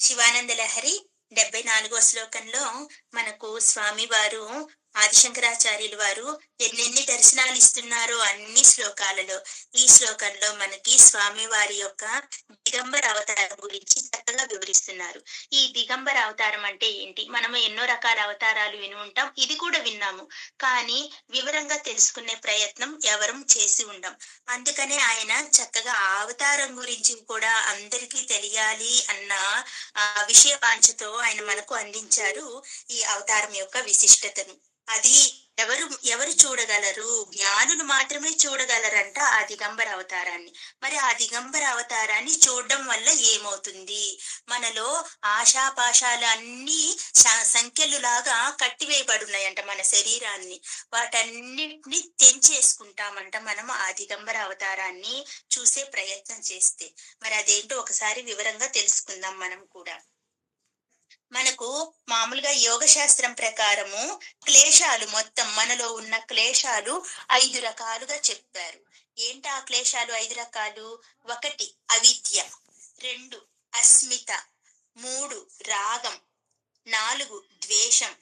శివానంద లహరి డెబ్బై నాలుగో శ్లోకంలో మనకు స్వామి వారు ఆదిశంకరాచార్యులు వారు ఎన్నెన్ని దర్శనాలు ఇస్తున్నారో అన్ని శ్లోకాలలో. ఈ శ్లోకంలో మనకి స్వామి వారి యొక్క దిగంబర అవతారం గురించి చక్కగా వివరిస్తున్నారు. ఈ దిగంబర అవతారం అంటే ఏంటి? మనము ఎన్నో రకాల అవతారాలు విని ఉంటాం ఇది కూడా విన్నాము. కానీ వివరంగా తెలుసుకునే ప్రయత్నం ఎవరం చేసి ఉండం. అందుకనే ఆయన చక్కగా అవతారం గురించి కూడా అందరికీ తెలియాలి అన్న ఆ విషయ వాంఛతో ఆయన మనకు అందించారు ఈ అవతారం యొక్క విశిష్టతను. అది ఎవరు ఎవరు చూడగలరు? జ్ఞానులు మాత్రమే చూడగలరంట ఆ దిగంబర అవతారాన్ని. మరి ఆ దిగంబర అవతారాన్ని చూడడం వల్ల ఏమవుతుంది? మనలో ఆశాపాశాలు అన్ని సంఖ్యలులాగా కట్టివేయబడున్నాయంట మన శరీరాన్ని. వాటన్నిటిని తెంచేసుకుంటామంట మనం ఆ దిగంబర అవతారాన్ని చూసే ప్రయత్నం చేస్తే. మరి అదేంటో ఒకసారి వివరంగా తెలుసుకుందాం మనం కూడా. మనకు మామూలుగా యోగ శాస్త్రం ప్రకారము క్లేశాలు మొత్తం మనలో ఉన్న క్లేశాలు ఐదు రకాలుగా చెప్పారు. ఏంటి ఆ క్లేశాలు ఐదు రకాలు? ఒకటి అవిద్య. రెండు అస్మిత. మూడు రాగం. నాలుగు ద్వేషం.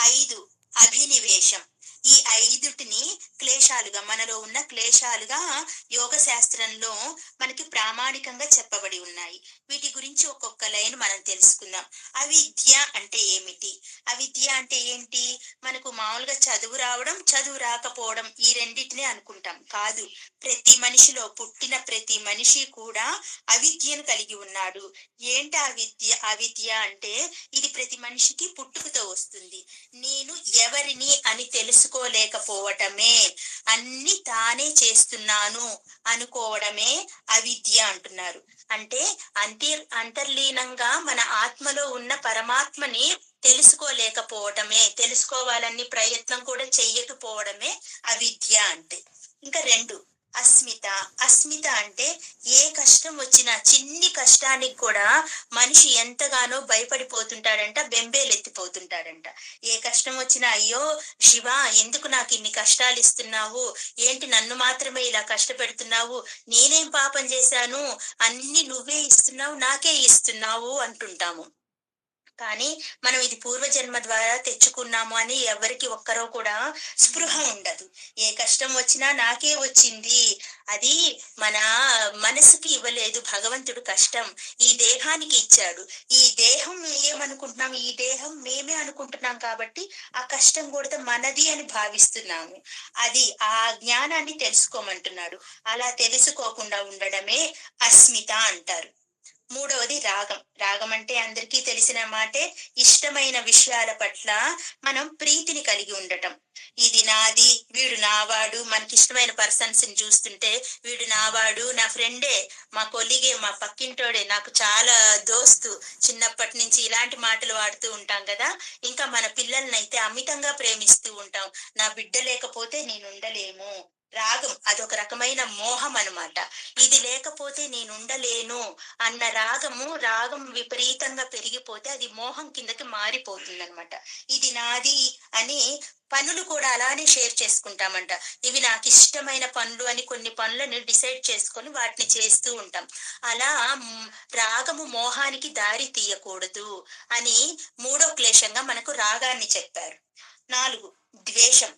ఐదు అభినివేశం. ఈ ఐదుటిని క్లేశాలుగా మనలో ఉన్న క్లేశాలుగా యోగ శాస్త్రంలో మనకి ప్రామాణికంగా చెప్పబడి ఉన్నాయి. వీటి గురించి ఒక్కొక్క లైన్ మనం తెలుసుకుందాం. అవిద్య అంటే ఏమిటి? అవిద్య అంటే ఏంటి? మనకు మామూలుగా చదువు రావడం చదువు రాకపోవడం ఈ రెండింటినే అనుకుంటాం. కాదు ప్రతి మనిషిలో పుట్టిన ప్రతి మనిషి కూడా అవిద్యను కలిగి ఉన్నాడు. ఏంటి అవిద్య? అవిద్య అంటే ఇది ప్రతి మనిషికి పుట్టుకతో వస్తుంది. నేను ఎవరిని అని తెలుసు తెలుసుకోలేకపోవటమే. అన్ని తానే చేస్తున్నాను అనుకోవడమే అవిద్య అంటున్నారు. అంటే అంతర్ అంతర్లీనంగా మన ఆత్మలో ఉన్న పరమాత్మని తెలుసుకోలేకపోవటమే తెలుసుకోవాలని ప్రయత్నం కూడా చెయ్యకపోవడమే అవిద్య అంటే. ఇంకా రెండు. అస్మిత. అస్మిత అంటే ఏ కష్టం వచ్చినా చిన్ని కష్టానికి కూడా మనిషి ఎంతగానో భయపడిపోతుంటాడంట బెంబేలెత్తిపోతుంటాడంట. ఏ కష్టం వచ్చినా అయ్యో శివ ఎందుకు నాకు ఇన్ని కష్టాలు ఇస్తున్నావు ఏంటి నన్ను మాత్రమే ఇలా కష్టపెడుతున్నావు? నేనేం పాపం చేశాను? అన్ని నువ్వే ఇస్తున్నావు నాకే ఇస్తున్నావు అంటుంటాము. కానీ మనం ఇది పూర్వజన్మ ద్వారా తెచ్చుకున్నాము అని ఎవరికి ఒక్కరో కూడా స్పృహ ఉండదు. ఏ కష్టం వచ్చినా నాకే వచ్చింది. అది మన మనసుకి ఇవ్వలేదు. భగవంతుడు కష్టం. ఈ దేహానికి ఇచ్చాడు. ఈ దేహం ఏమనుకుంటున్నాం? ఈ దేహం మేమే అనుకుంటున్నాం కాబట్టి ఆ కష్టం కూడా మనది అని భావిస్తున్నాము. అది ఆ జ్ఞానాన్ని తెలుసుకోమంటున్నాడు. అలా తెలుసుకోకుండా ఉండడమే అస్మిత అంటారు. మూడవది రాగం. రాగం అంటే అందరికీ తెలిసిన మాటే ఇష్టమైన విషయాల పట్ల మనం ప్రీతిని కలిగి ఉండటం. ఇది నాది వీడు నావాడు మనకి ఇష్టమైన పర్సన్స్ని చూస్తుంటే వీడు నావాడు నా ఫ్రెండే మా కొలిగే మా పక్కింటోడే నాకు చాలా దోస్తు. చిన్నప్పటి నుంచి ఇలాంటి మాటలు వాడుతూ ఉంటాం కదా. ఇంకా మన పిల్లల్ని అయితే అమితంగా ప్రేమిస్తూ ఉంటాం. నా బిడ్డ లేకపోతే నేను ఉండలేము. రాగం అదొక రకమైన మోహం అనమాట ఇది లేకపోతే నేను ఉండలేను అన్న రాగము రాగం విపరీతంగా పెరిగిపోతే అది మోహం కిందకి మారిపోతుంది అనమాట ఇది నాది అని పనులు కూడా అలానే షేర్ చేసుకుంటామంట. ఇవి నాకు ఇష్టమైన పనులు అని కొన్ని పనులను డిసైడ్ చేసుకొని వాటిని చేస్తూ ఉంటాం. అలా రాగము మోహానికి దారి తీయకూడదు అని మూడో క్లేశంగా మనకు రాగాన్ని చెప్పారు. నాలుగు ద్వేషం.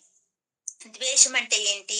ద్వేషం అంటే ఏంటి?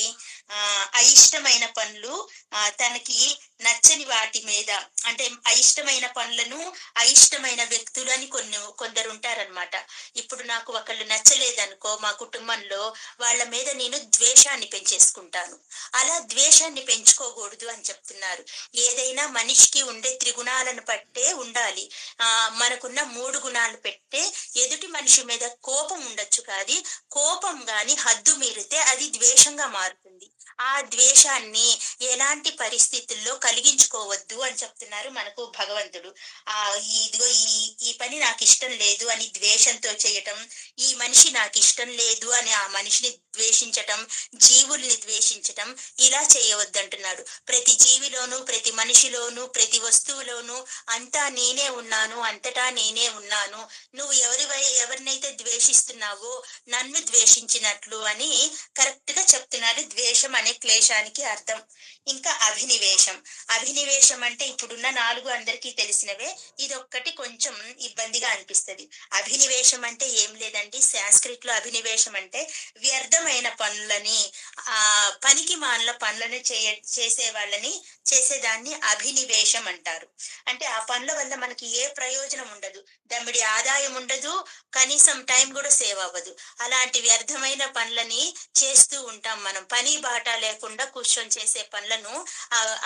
ఆ అయిష్టమైన పనులు ఆ తనకి నచ్చని వాటి మీద. అంటే అయిష్టమైన పనులను అయిష్టమైన వ్యక్తులు అని కొన్ని కొందరు ఉంటారనమాట ఇప్పుడు నాకు ఒకళ్ళు నచ్చలేదనుకో మా కుటుంబంలో వాళ్ళ మీద నేను ద్వేషాన్ని పెంచేసుకుంటాను. అలా ద్వేషాన్ని పెంచుకోకూడదు అని చెప్తున్నారు. ఏదైనా మనిషికి ఉండే త్రిగుణాలను పట్టే ఉండాలి. ఆ మనకున్న మూడు గుణాలు పెట్టే ఎదుటి మనిషి మీద కోపం ఉండొచ్చు కాదు. కోపం గాని హద్దు మీరితే అది ద్వేషంగా మారుతుంది. ఆ ద్వేషాన్ని ఎలాంటి పరిస్థితుల్లో కలిగించుకోవద్దు అని చెప్తున్నారు మనకు భగవంతుడు. ఆ ఇదిగో ఈ ఈ పని నాకు ఇష్టం లేదు అని ద్వేషంతో చేయటం ఈ మనిషి నాకు ఇష్టం లేదు అని ఆ మనిషిని ద్వేషించటం జీవుల్ని ద్వేషించటం ఇలా చేయవద్దంటున్నాడు. ప్రతి జీవిలోను ప్రతి మనిషిలోను ప్రతి వస్తువులోను అంతా నేనే ఉన్నాను అంతటా నేనే ఉన్నాను. నువ్వు ఎవరి ఎవరినైతే ద్వేషిస్తున్నావో నన్ను ద్వేషించినట్లు అని కరెక్ట్గా చెప్తున్నారు ద్వేషం అనే క్లేశానికి అర్థం. ఇంకా అభినివేశం. అభినివేశం అంటే ఇప్పుడున్న నాలుగు అందరికీ తెలిసినవే. ఇదొక్కటి కొంచెం ఇబ్బందిగా అనిపిస్తది. అభినివేశం అంటే ఏం లేదండి. సాంస్క్రిట్లో అభినివేశం అంటే వ్యర్థమైన పనులని ఆ పనికి మానల పనులను చేయ చేసే వాళ్ళని చేసేదాన్ని అభినివేశం అంటారు. అంటే ఆ పనుల వల్ల మనకి ఏ ప్రయోజనం ఉండదు. దమ్మిడి ఆదాయం ఉండదు. కనీసం టైం కూడా సేవ్ అవ్వదు. అలాంటి వ్యర్థమైన పనులని చేస్తూ ఉంటాం మనం. పని బాట లేకుండా కూర్చొని చేసే పనులను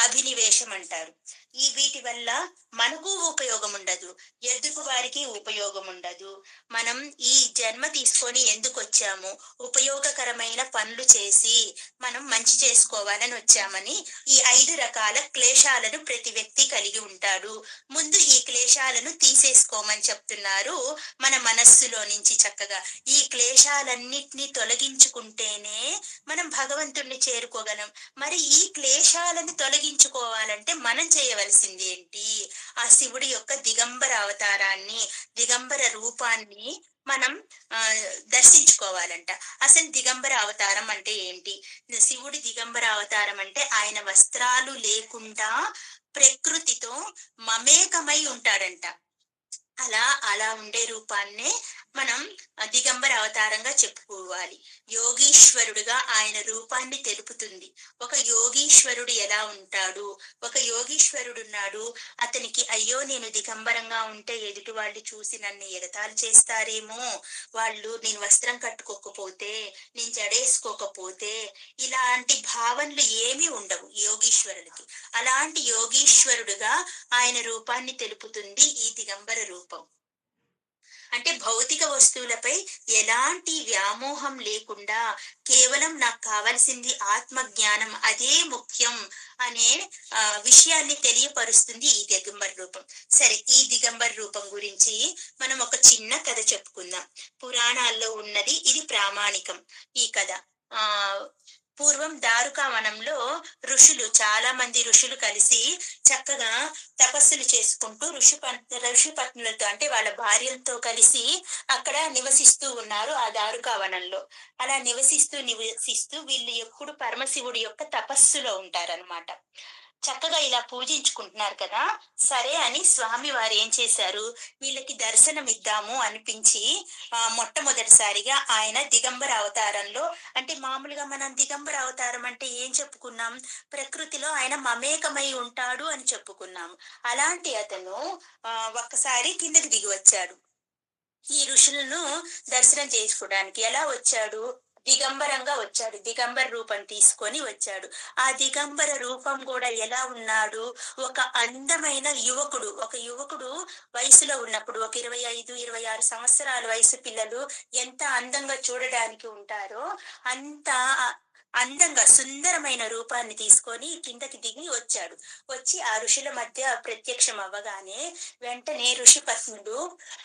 అభినివేశం అంటారు. ఈ వీటి వల్ల మనకు ఉపయోగం ఉండదు. ఎదుటి వారికి ఉపయోగం ఉండదు. మనం ఈ జన్మ తీసుకొని ఎందుకు వచ్చాము? ఉపయోగకరమైన పనులు చేసి మనం మంచి చేసుకోవాలని వచ్చామని ఈ ఐదు రకాల క్లేశాలను ప్రతి వ్యక్తి కలిగి ఉంటాడు. ముందు ఈ క్లేశాలను తీసేసుకోమని చెప్తున్నారు మన మనస్సులో నుంచి చక్కగా. ఈ క్లేశాలన్నిటినీ తొలగించుకుంటేనే మనం భగవంతుణ్ణి చేరుకోగలం. మరి ఈ క్లేశాలను తొలగించుకోవాలంటే మనం చేయవలసింది ఏంటి? ఆ శివుడి యొక్క దిగంబర అవతారాన్ని దిగంబర రూపాన్ని మనం ఆ దర్శించుకోవాలంట. అసలు దిగంబర అవతారం అంటే ఏంటి? శివుడి దిగంబర అవతారం అంటే ఆయన వస్త్రాలు లేకుండా ప్రకృతితో మమేకమై ఉంటాడంట. అలా అలా ఉండే రూపాన్నే మనం దిగంబర అవతారంగా చెప్పుకోవాలి. యోగీశ్వరుడుగా ఆయన రూపాన్ని తెలుపుతుంది. ఒక యోగీశ్వరుడు ఎలా ఉంటాడు? ఒక యోగీశ్వరుడు ఉన్నాడు అతనికి అయ్యో నేను దిగంబరంగా ఉంటే ఎదుటి వాళ్ళు చూసి నన్ను ఎగతాలు చేస్తారేమో. వాళ్ళు నేను వస్త్రం కట్టుకోకపోతే నేను జడేసుకోకపోతే ఇలాంటి భావనలు ఏమీ ఉండవు యోగీశ్వరుడికి. అలాంటి యోగీశ్వరుడుగా ఆయన రూపాన్ని తెలుపుతుంది ఈ దిగంబర రూపం. అంటే భౌతిక వస్తువులపై ఎలాంటి వ్యామోహం లేకుండా కేవలం నాకు కావలసింది ఆత్మ జ్ఞానం అదే ముఖ్యం అనే విషయాన్ని తెలియపరుస్తుంది ఈ దిగంబర రూపం. సరే ఈ దిగంబర రూపం గురించి మనం ఒక చిన్న కథ చెప్పుకుందాం. పురాణాల్లో ఉన్నది ఇది ప్రామాణికం. ఈ కథ ఆ పూర్వం దారుకావనంలో ఋషులు చాలా మంది ఋషులు కలిసి చక్కగా తపస్సులు చేసుకుంటూ ఋషి ఋషి పత్నులతో అంటే వాళ్ళ భార్యలతో కలిసి అక్కడ నివసిస్తూ ఉన్నారు ఆ దారుకావనంలో. అలా నివసిస్తూ నివసిస్తూ వీళ్ళు ఎప్పుడు పరమశివుడి యొక్క తపస్సులో ఉంటారన్నమాట. చక్కగా ఇలా పూజించుకుంటున్నారు కదా? సరే అని స్వామి వారు ఏం చేశారు? వీళ్ళకి దర్శనం ఇద్దాము అనిపించి ఆ మొట్టమొదటిసారిగా ఆయన దిగంబర అవతారంలో అంటే మామూలుగా మనం దిగంబర అవతారం అంటే ఏం చెప్పుకున్నాం? ప్రకృతిలో ఆయన మమేకమై ఉంటాడు అని చెప్పుకున్నాం అలాంటి అతను ఆ ఒక్కసారి కిందకి దిగి వచ్చాడు. ఈ ఋషులను దర్శనం చేసుకోవడానికి ఎలా వచ్చాడు? దిగంబరంగా వచ్చాడు. దిగంబర రూపం తీసుకొని వచ్చాడు. ఆ దిగంబర రూపం కూడా ఎలా ఉన్నాడు? ఒక అందమైన యువకుడు. ఒక యువకుడు వయసులో ఉన్నప్పుడు ఒక ఇరవై ఐదు ఇరవై ఆరు సంవత్సరాల వయసు పిల్లలు ఎంత అందంగా చూడడానికి ఉంటారో అంత అందంగా సుందరమైన రూపాన్ని తీసుకొని కిందకి దిగి వచ్చాడు. వచ్చి ఆ ఋషుల మధ్య ప్రత్యక్షం అవ్వగానే వెంటనే ఋషి పత్నుడు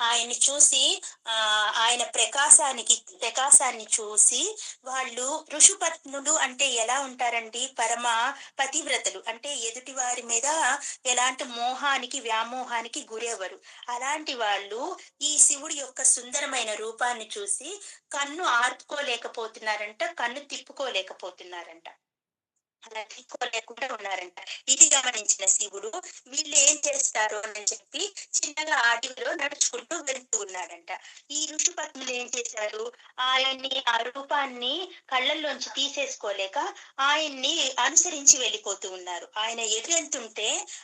ఆయన్ని చూసి ఆ ఆయన ప్రకాశానికి ప్రకాశాన్ని చూసి వాళ్ళు ఋషిపత్నులు అంటే ఎలా ఉంటారండి? పరమ పతివ్రతలు అంటే ఎదుటి వారి మీద ఎలాంటి మోహానికి వ్యామోహానికి గురేవరు అలాంటి వాళ్ళు ఈ శివుడి యొక్క సుందరమైన రూపాన్ని చూసి కన్ను ఆర్పుకోలేకపోతున్నారంట కన్ను పోతున్నారంట. అలా తిప్పుకోలేకుండా ఉన్నారంట. ఇది గమనించిన శివుడు వీళ్ళు ఏం చేస్తారు? అని చెప్పి చిన్నగా అడవిలో నడుచుకుంటూ వెళ్తూ ఉన్నాడంట. ఈ ఋషుపత్నులు ఏం చేశారు? ఆయన్ని ఆ రూపాన్ని కళ్ళల్లోంచి తీసేసుకోలేక ఆయన్ని అనుసరించి వెళ్ళిపోతూ ఉన్నారు. ఆయన ఎటు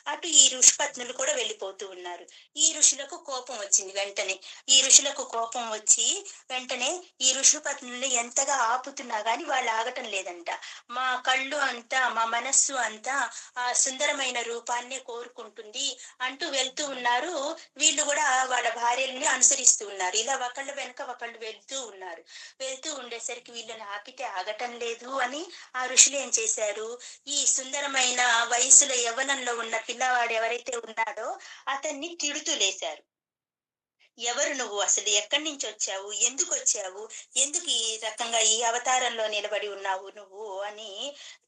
అటు ఈ ఋషిపత్నులు కూడా వెళ్ళిపోతూ ఉన్నారు. ఈ ఋషులకు కోపం వచ్చింది వెంటనే. ఈ ఋషులకు కోపం వచ్చి వెంటనే ఈ ఋషి ఎంతగా ఆపుతున్నా గాని వాళ్ళు ఆగటం లేదంట. మా కళ్ళు అంతా మా మనస్సు అంతా ఆ సుందరమైన రూపాన్నే కోరుకుంటుంది. అంటూ వెళ్తూ ఉన్నారు. వీళ్ళు కూడా వాళ్ళ భార్యల్ని అనుసరిస్తూ ఉన్నారు. ఇలా ఒకళ్ళ వెనక ఒకళ్ళు వెళ్తూ ఉన్నారు. వెళ్తూ ఉండేసరికి వీళ్ళని ఆపితే ఆగటం లేదు అని ఆ ఋషులు ఏం చేశారు? ఈ సుందరమైన వయసులో యవ్వనంలో ఉన్న పిల్లవాడు ఎవరైతే ఉన్నాడో అతన్ని తిడుతూ లేశారు. ఎవరు నువ్వు అసలు? ఎక్కడి నుంచి వచ్చావు? ఎందుకు వచ్చావు? ఎందుకు ఈ రకంగా ఈ అవతారంలో నిలబడి ఉన్నావు నువ్వు? అని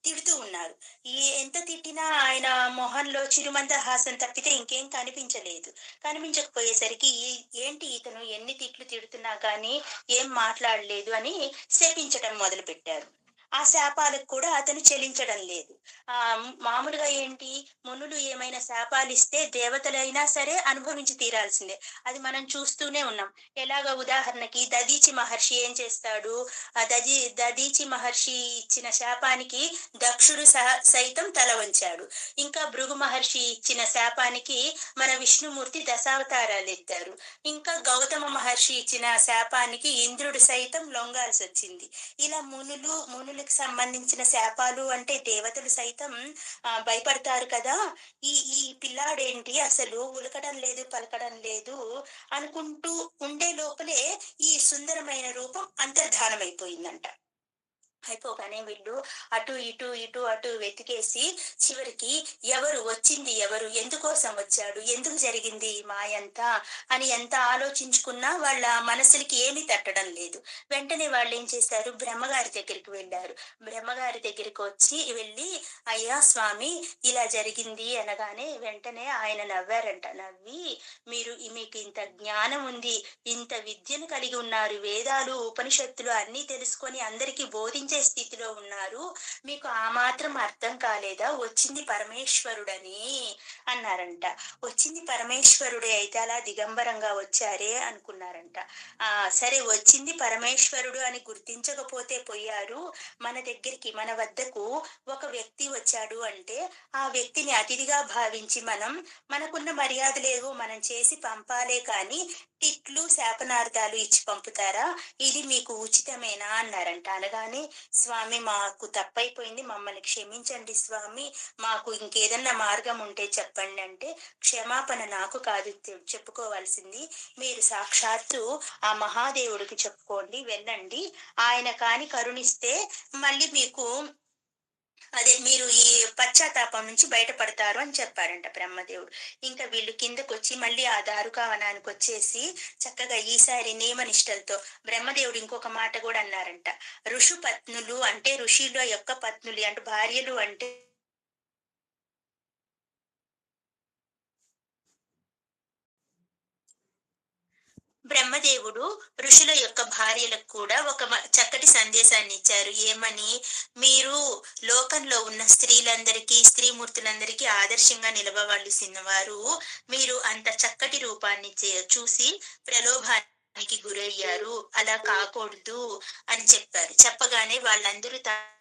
తిడుతూ ఉన్నారు. ఈ ఎంత తిట్టినా ఆయన మొహంలో చిరుమంద హాసం తప్పితే ఇంకేం కనిపించలేదు. కనిపించకపోయేసరికి ఏంటి ఇతను ఎన్ని తిట్లు తిడుతున్నా కానీ ఏం మాట్లాడలేదు అని శపించటం మొదలు పెట్టారు ఆ శాపాలకు కూడా అతను చెలించడం లేదు. ఆ మామూలుగా ఏంటి? మునులు ఏమైనా శాపాలు ఇస్తే దేవతలైనా సరే అనుభవించి తీరాల్సిందే. అది మనం చూస్తూనే ఉన్నాం. ఎలాగ ఉదాహరణకి దదీచి మహర్షి ఏం చేస్తాడు? ఆ దది దదీచి మహర్షి ఇచ్చిన శాపానికి దక్షుడు సహ సైతం తల వంచాడు. ఇంకా భృగు మహర్షి ఇచ్చిన శాపానికి మన విష్ణుమూర్తి దశావతారాలు ఎత్తారు. ఇంకా గౌతమ మహర్షి ఇచ్చిన శాపానికి ఇంద్రుడు సైతం లొంగాల్సి వచ్చింది ఇలా మునులు మునులు దేవతలకు సంబంధించిన శాపాలు అంటే దేవతలు సైతం భయపడతారు కదా. ఈ ఈ పిల్లాడేంటి? అసలు ఉలకడం లేదు పలకడం లేదు అనుకుంటూ ఉండే లోపలే ఈ సుందరమైన రూపం అంతర్ధానమైపోయిందంట. అయిపోగానే వీళ్ళు అటు ఇటు ఇటు అటు వెతికేసి చివరికి ఎవరు వచ్చింది ఎవరు ఎందుకోసం వచ్చాడు ఎందుకు జరిగింది ఈ మాయంతా అని ఎంత ఆలోచించుకున్నా వాళ్ళ మనసులకి ఏమీ తట్టడం లేదు. వెంటనే వాళ్ళు ఏం చేశారు? బ్రహ్మగారి దగ్గరికి వెళ్ళారు. బ్రహ్మగారి దగ్గరికి వచ్చి వెళ్ళి అయ్యా స్వామి ఇలా జరిగింది అనగానే వెంటనే ఆయన నవ్వారంట. నవ్వి మీరు మీకు ఇంత జ్ఞానం ఉంది ఇంత విద్యను కలిగి ఉన్నారు వేదాలు ఉపనిషత్తులు అన్ని తెలుసుకొని అందరికీ బోధించారు స్థితిలో ఉన్నారు. మీకు ఆ మాత్రం అర్థం కాలేదా? వచ్చింది పరమేశ్వరుడని అన్నారంట. వచ్చింది పరమేశ్వరుడే అయితే అలా దిగంబరంగా వచ్చారే అనుకున్నారంట. ఆ సరే వచ్చింది పరమేశ్వరుడు అని గుర్తించకపోతే పోయారు. మన దగ్గరికి మన వద్దకు ఒక వ్యక్తి వచ్చాడు అంటే ఆ వ్యక్తిని అతిథిగా భావించి మనం మనకున్న మర్యాదలేవో మనం చేసి పంపాలే కానీ తిట్లు శాపనార్థాలు ఇచ్చి పంపుతారా? ఇది మీకు ఉచితమేనా? అన్నారంట. అనగానే స్వామి మాకు తప్పైపోయింది మమ్మల్ని క్షమించండి స్వామి. మాకు ఇంకేదన్నా మార్గం ఉంటే చెప్పండి అంటే క్షమాపణ నాకు కాదు చెప్పుకోవాల్సింది. మీరు సాక్షాత్తు ఆ మహాదేవుడికి చెప్పుకోండి వెళ్ళండి. ఆయన కాని కరుణిస్తే మళ్ళీ మీకు అదే మీరు ఈ పశ్చాత్తాపం నుంచి బయటపడతారు అని చెప్పారంట బ్రహ్మదేవుడు. ఇంకా వీళ్ళు కిందకు వచ్చి మళ్ళీ ఆ దారుకావనానికి వచ్చేసి చక్కగా ఈసారి నియమనిష్టలతో బ్రహ్మదేవుడు ఇంకొక మాట కూడా అన్నారంట. ఋషు పత్నులు అంటే ఋషిలో యొక్క పత్నులు అంటే భార్యలు అంటే బ్రహ్మదేవుడు ఋషుల యొక్క భార్యలకు కూడా ఒక చక్కటి సందేశాన్ని ఇచ్చారు. ఏమని? మీరు లోకంలో ఉన్న స్త్రీలందరికీ స్త్రీమూర్తులందరికీ ఆదర్శంగా నిలవవలసిన వారు మీరు అంత చక్కటి రూపాన్ని చే- చూసి దానికి గురయ్యారు. అలా కాకూడదు అని చెప్పారు. చెప్పగానే వాళ్ళందరూ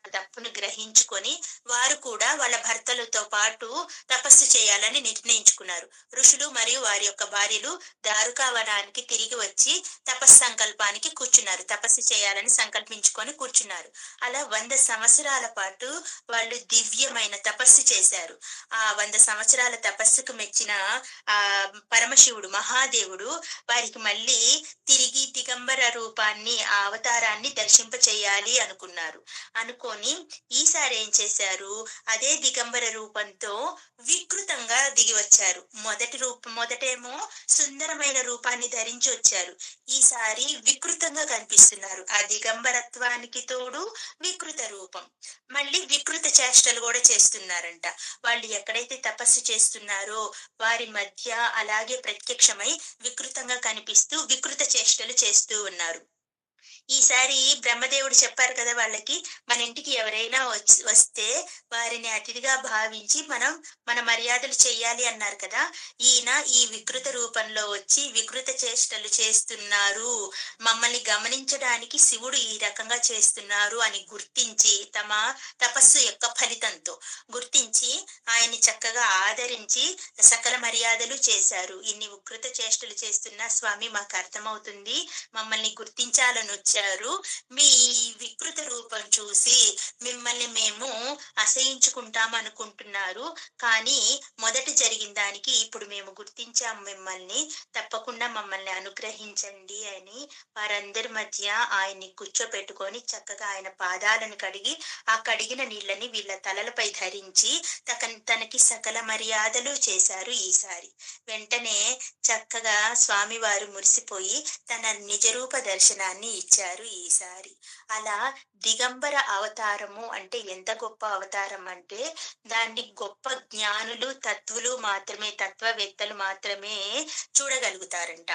తప్పును గ్రహించుకొని వారు కూడా వాళ్ళ భర్తలతో పాటు తపస్సు చేయాలని నిర్ణయించుకున్నారు. ఋషులు మరియు వారి యొక్క భార్యలు దారుకావనానికి తిరిగి వచ్చి తపస్సు సంకల్పానికి కూర్చున్నారు. తపస్సు చేయాలని సంకల్పించుకొని కూర్చున్నారు. అలా వంద సంవత్సరాల పాటు వాళ్ళు దివ్యమైన తపస్సు చేశారు. ఆ వంద సంవత్సరాల తపస్సుకు మెచ్చిన ఆ పరమశివుడు మహాదేవుడు వారికి మళ్ళీ తిరిగి దిగంబర రూపాన్ని ఆ అవతారాన్ని దర్శింప చేయాలి అనుకున్నారు. అనుకొని ఈసారి ఏం చేశారు? అదే దిగంబర రూపంతో వికృతంగా దిగి వచ్చారు. మొదటి రూపం మొదటేమో సుందరమైన రూపాన్ని ధరించి వచ్చారు. ఈసారి వికృతంగా కనిపిస్తున్నారు. ఆ దిగంబరత్వానికి తోడు వికృత రూపం. మళ్ళీ వికృత చేష్టలు కూడా చేస్తున్నారంట. వాళ్ళు ఎక్కడైతే తపస్సు చేస్తున్నారో వారి మధ్య అలాగే ప్రత్యక్షమై వికృతంగా కనిపిస్తూ వికృత చేష్టలు చేస్తూ ఉన్నారు. ఈసారి బ్రహ్మదేవుడు చెప్పారు కదా వాళ్ళకి మన ఇంటికి ఎవరైనా వచ్చి వస్తే వారిని అతిథిగా భావించి మనం మన మర్యాదలు చెయ్యాలి అన్నారు కదా. ఈయన ఈ వికృత రూపంలో వచ్చి వికృత చేష్టలు చేస్తున్నారు. మమ్మల్ని గమనించడానికి శివుడు ఈ రకంగా చేస్తున్నారు అని గుర్తించి తమ తపస్సు యొక్క ఫలితంతో గుర్తించి ఆయన్ని చక్కగా ఆదరించి సకల మర్యాదలు చేశారు. ఇన్ని వికృత చేష్టలు చేస్తున్న స్వామి మాకు అర్థమవుతుంది. మమ్మల్ని గుర్తించాలని వచ్చి మీ వికృత రూపం చూసి మిమ్మల్ని మేము అసహించుకుంటాం అనుకుంటున్నారు. కానీ మొదట జరిగిన దానికి ఇప్పుడు మేము గుర్తించాం మిమ్మల్ని. తప్పకుండా మమ్మల్ని అనుగ్రహించండి అని వారందరి మధ్య ఆయన్ని కూర్చోపెట్టుకొని చక్కగా ఆయన పాదాలను కడిగి ఆ కడిగిన నీళ్ళని వీళ్ళ తలలపై ధరించి తక తనకి సకల మర్యాదలు చేశారు ఈసారి. వెంటనే చక్కగా స్వామివారు మురిసిపోయి తన నిజరూప దర్శనాన్ని ఇచ్చారు. ఈసారి. అలా దిగంబర అవతారము అంటే ఎంత గొప్ప అవతారం అంటే దాన్ని గొప్ప జ్ఞానులు తత్వులు మాత్రమే తత్వవేత్తలు మాత్రమే చూడగలుగుతారంట.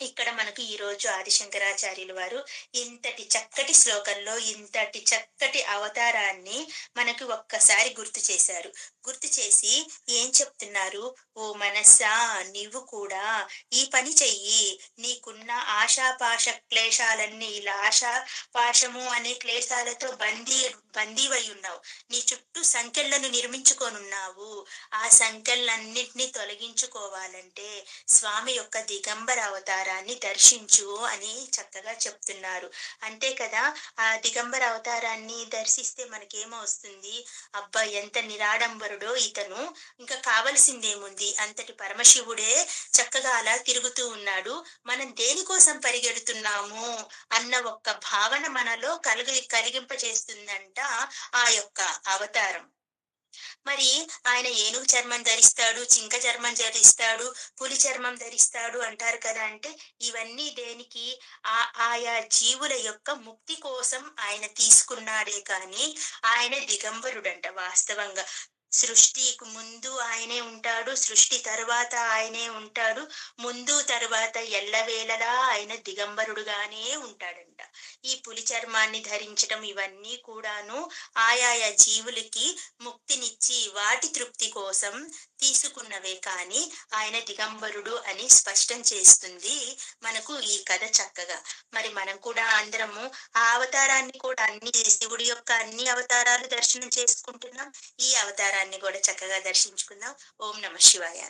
ఇక్కడ మనకు ఈ రోజు ఆదిశంకరాచార్యులు వారు ఇంతటి చక్కటి శ్లోకంలో ఇంతటి చక్కటి అవతారాన్ని మనకు ఒక్కసారి గుర్తు చేశారు. గుర్తు చేసి ఏం చెప్తున్నారు? ఓ మనస్సా నీవు కూడా ఈ పని చెయ్యి. నీకున్న ఆశాపాశ క్లేశాలన్నీ ఇలా ఆశా పాశము అనే క్లేశాలతో బందీ బందీవై ఉన్నావు. నీ చుట్టూ సంఖ్యలను నిర్మించుకొనున్నావు. ఆ సంఖ్యలన్నింటినీ తొలగించుకోవాలంటే స్వామి యొక్క దిగంబర అవతారాన్ని దర్శించు అని చక్కగా చెప్తున్నారు. అంతే కదా? ఆ దిగంబర అవతారాన్ని దర్శిస్తే మనకేమొస్తుంది అబ్బా ఎంత నిరాడంబరుడో ఇతను. ఇంకా కావలసిందేముంది? అంతటి పరమశివుడే చక్కగా అలా తిరుగుతూ ఉన్నాడు. మనం దేనికోసం పరిగెడుతున్నాము అన్న ఒక్క భావన మనలో కలిగి కలిగింపజేస్తుందంట ఆ యొక్క అవతారం. మరి ఆయన ఏనుగు చర్మం ధరిస్తాడు చింక చర్మం ధరిస్తాడు పులి చర్మం ధరిస్తాడు అంటారు కదా అంటే ఇవన్నీ దేనికి? ఆ ఆయా జీవుల యొక్క ముక్తి కోసం ఆయన తీసుకున్నాడే కానీ ఆయన దిగంబరుడంట వాస్తవంగా. సృష్టికి ముందు ఆయనే ఉంటాడు సృష్టి తరువాత ఆయనే ఉంటాడు ముందు తరువాత ఎల్లవేళలా ఆయన దిగంబరుడుగానే ఉంటాడంట. ఈ పులి చర్మాన్ని ధరించడం ఇవన్నీ కూడాను ఆయా జీవులకి ముక్తినిచ్చి వాటి తృప్తి కోసం తీసుకున్నవే కానీ ఆయన దిగంబరుడు అని స్పష్టం చేస్తుంది మనకు ఈ కథ చక్కగా. మరి మనం కూడా అందరము ఆ అవతారాన్ని కూడా అన్ని శివుడి యొక్క అన్ని అవతారాలు దర్శనం చేసుకుంటున్నాం. ఈ అవతారాన్ని కూడా చక్కగా దర్శించుకుందాం. ఓం నమ శివాయ